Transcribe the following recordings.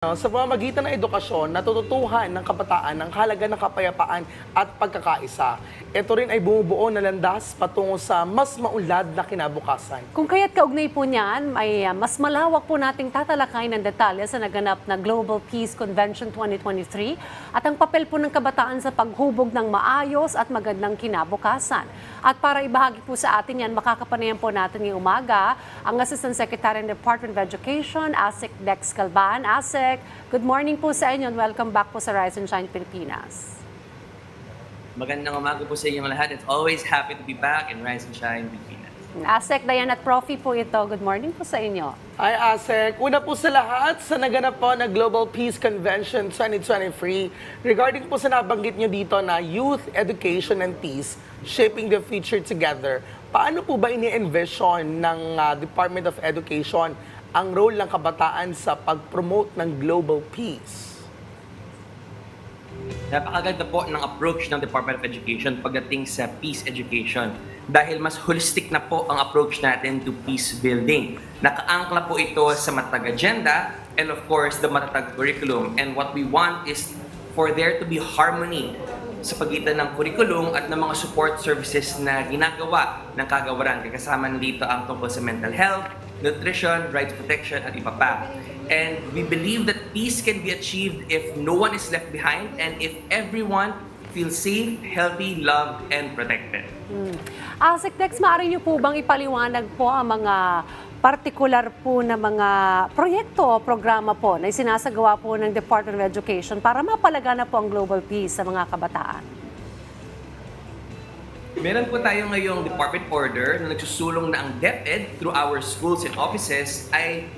Sa pamamagitan ng edukasyon, natututuhan ng kabataan ng halaga ng kapayapaan at pagkakaisa. Ito rin ay bumubuo na landas patungo sa mas maunlad na kinabukasan. Kung kaya't kaugnay po niyan, may uh, mas malawak po nating tatalakay ng detalye sa naganap na Global Peace Convention 2023 at ang papel po ng kabataan sa paghubog ng maayos at magandang kinabukasan. At para ibahagi po sa atin yan, makakapanayan po natin ngayong umaga ang Assistant Secretary ng Department of Education, ASIC Dex Calban. ASIC, good morning po sa inyo and welcome back po sa Rise and Shine Pilipinas. Magandang umaga po sa inyong lahat. It's always happy to be back in Rise and Shine, Pilipinas. ASIC, Diane at Profi po ito. Good morning po sa inyo. Ay, Asek, una po sa lahat sa naganap po na Global Peace Convention 2023 regarding po sa nabanggit nyo dito na Youth, Education, and Peace, Shaping the Future Together. Paano po ba ini-envision ng ah, Department of Education ang role ng kabataan sa pag-promote ng global peace? Napakaganda po ng approach ng Department of Education pagdating sa peace education dahil mas holistic na po ang approach natin to peace building. Nakaangkla po ito sa matatag agenda and of course the matatag curriculum and what we want is for there to be harmony sa pagitan ng curriculum at ng mga support services na ginagawa ng kagawaran. Kasama dito ang tungkol sa mental health, nutrition, rights protection, at iba pa. And we believe that peace can be achieved if no one is left behind and if everyone feels safe, healthy, loved, and protected. Asik Dex, maaari niyo po bang ipaliwanag po ang mga partikular po na mga proyekto o programa po na isinasagawa po ng Department of Education para mapalagana po ang global peace sa mga kabataan? Meron po tayo ngayong department order na nagsusulong na ang DepEd through our schools and offices ay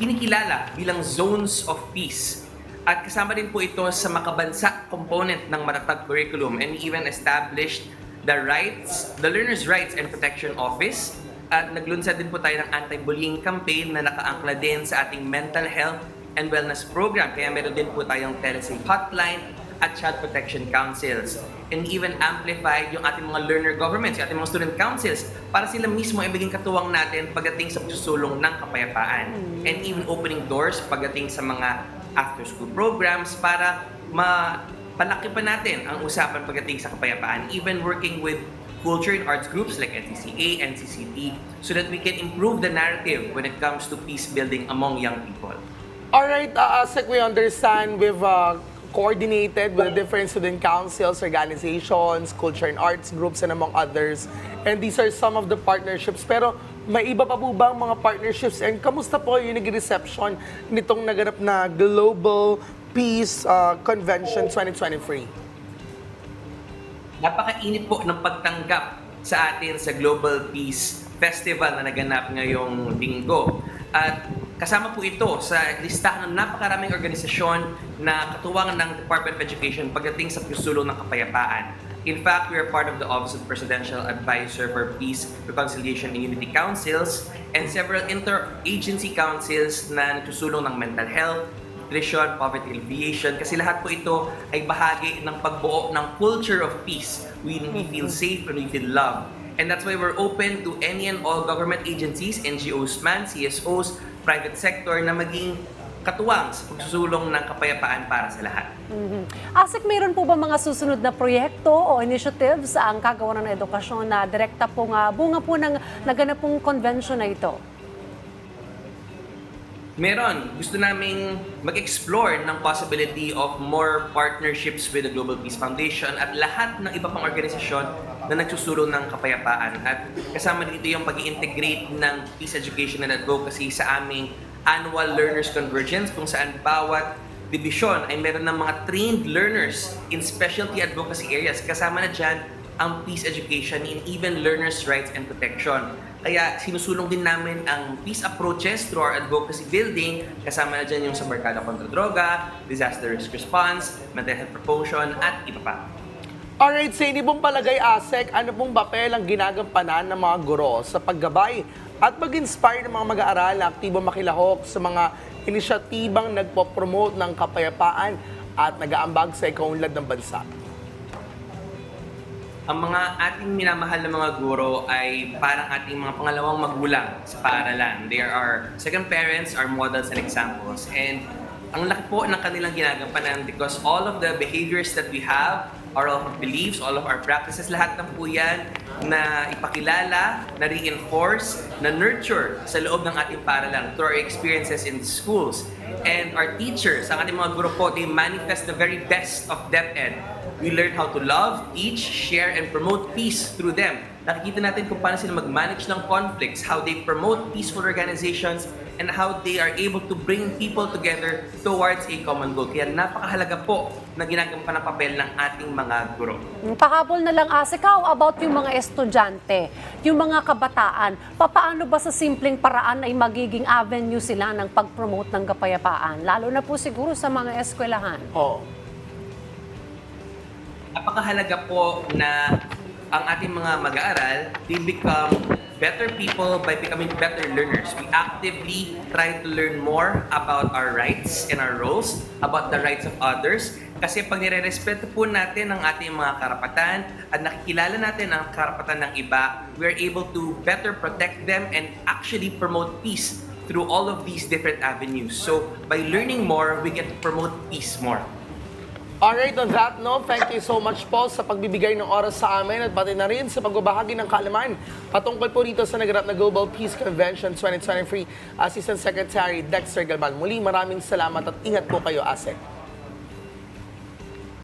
kinikilala bilang zones of peace. At kasama din po ito sa makabansa component ng matatag curriculum and even established the rights, the Learner's Rights and Protection Office at naglunsad din po tayo ng anti-bullying campaign na nakaangkla din sa ating mental health and wellness program. Kaya meron din po tayong telesafe hotline at child protection councils. And even amplified yung ating mga learner governments, yung ating mga student councils para sila mismo ay maging katuwang natin pagdating sa pagsusulong ng kapayapaan. And even opening doors pagdating sa mga after school programs para mapalaki pa natin ang usapan pagdating sa kapayapaan. Even working with culture and arts groups like NCCA, NCCT so that we can improve the narrative when it comes to peace building among young people. Alright, uh, Asek, we understand we've uh, coordinated with different student councils, organizations, culture and arts groups, and among others. And these are some of the partnerships. Pero may iba pa po bang mga partnerships? And kamusta po yung nag-reception nitong naganap na Global Peace uh, Convention 2023? napakainit po ng pagtanggap sa atin sa Global Peace Festival na naganap ngayong linggo. At kasama po ito sa listahan ng napakaraming organisasyon na katuwang ng Department of Education pagdating sa pagsusulong ng kapayapaan. In fact, we are part of the Office of Presidential Advisor for Peace, Reconciliation, and Unity Councils and several inter-agency councils na nagsusulong ng mental health, nutrition, poverty alleviation, kasi lahat po ito ay bahagi ng pagbuo ng culture of peace. We, we feel safe and we feel loved. And that's why we're open to any and all government agencies, NGOs man, CSOs, private sector na maging katuwang sa pagsusulong ng kapayapaan para sa lahat. Asik, mayroon po ba mga susunod na proyekto o initiatives ang kagawa ng edukasyon na direkta po nga bunga po ng naganap pong convention na ito? Meron. Gusto naming mag-explore ng possibility of more partnerships with the Global Peace Foundation at lahat ng iba pang organisasyon na nagsusulong ng kapayapaan. At kasama dito yung pag integrate ng peace education and advocacy sa aming annual Learners Convergence kung saan bawat division ay meron ng mga trained learners in specialty advocacy areas. Kasama na dyan ang peace education and even learners' rights and protection. Kaya sinusulong din namin ang peace approaches through our advocacy building. Kasama na dyan yung sa Barkada kontra Droga, Disaster Risk Response, Mental Health Promotion, at iba pa. Alright, sa inyo pong palagay, Asek, ano pong papel ang ginagampanan ng mga guro sa paggabay at mag-inspire ng mga mag-aaral na aktibo makilahok sa mga inisyatibang nagpo-promote ng kapayapaan at nag-aambag sa ikaunlad ng bansa? Ang mga ating minamahal na mga guro ay parang ating mga pangalawang magulang sa paaralan. They are second parents, our models and examples. And ang laki po ng kanilang ginagampanan because all of the behaviors that we have, all of our beliefs, all of our practices, lahat ng po yan na ipakilala, na reinforce, na nurture sa loob ng ating paaralan through our experiences in schools. And our teachers, ang ating mga guro po, they manifest the very best of DepEd. We learn how to love, teach, share, and promote peace through them. Nakikita natin kung paano sila mag-manage ng conflicts, how they promote peaceful organizations, and how they are able to bring people together towards a common goal. Kaya napakahalaga po na ginagampanan ng papel ng ating mga guro. Pahabol na lang, Ase, how about yung mga estudyante, yung mga kabataan? Papaano ba sa simpleng paraan ay magiging avenue sila ng pag-promote ng kapayapaan? Lalo na po siguro sa mga eskwelahan. Oh. Napakahalaga po na ang ating mga mag-aaral, they become better people by becoming better learners. We actively try to learn more about our rights and our roles, about the rights of others. Kasi pag nire-respeto po natin ang ating mga karapatan at nakikilala natin ang karapatan ng iba, we're able to better protect them and actually promote peace through all of these different avenues. So by learning more, we to promote peace more. Alright, on that note, thank you so much po sa pagbibigay ng oras sa amin at pati na rin sa pagbabahagi ng kaalaman patungkol po dito sa naganap na Global Peace Convention 2023 Assistant Secretary Dexter Galban. Muli, maraming salamat at ingat po kayo, Asek.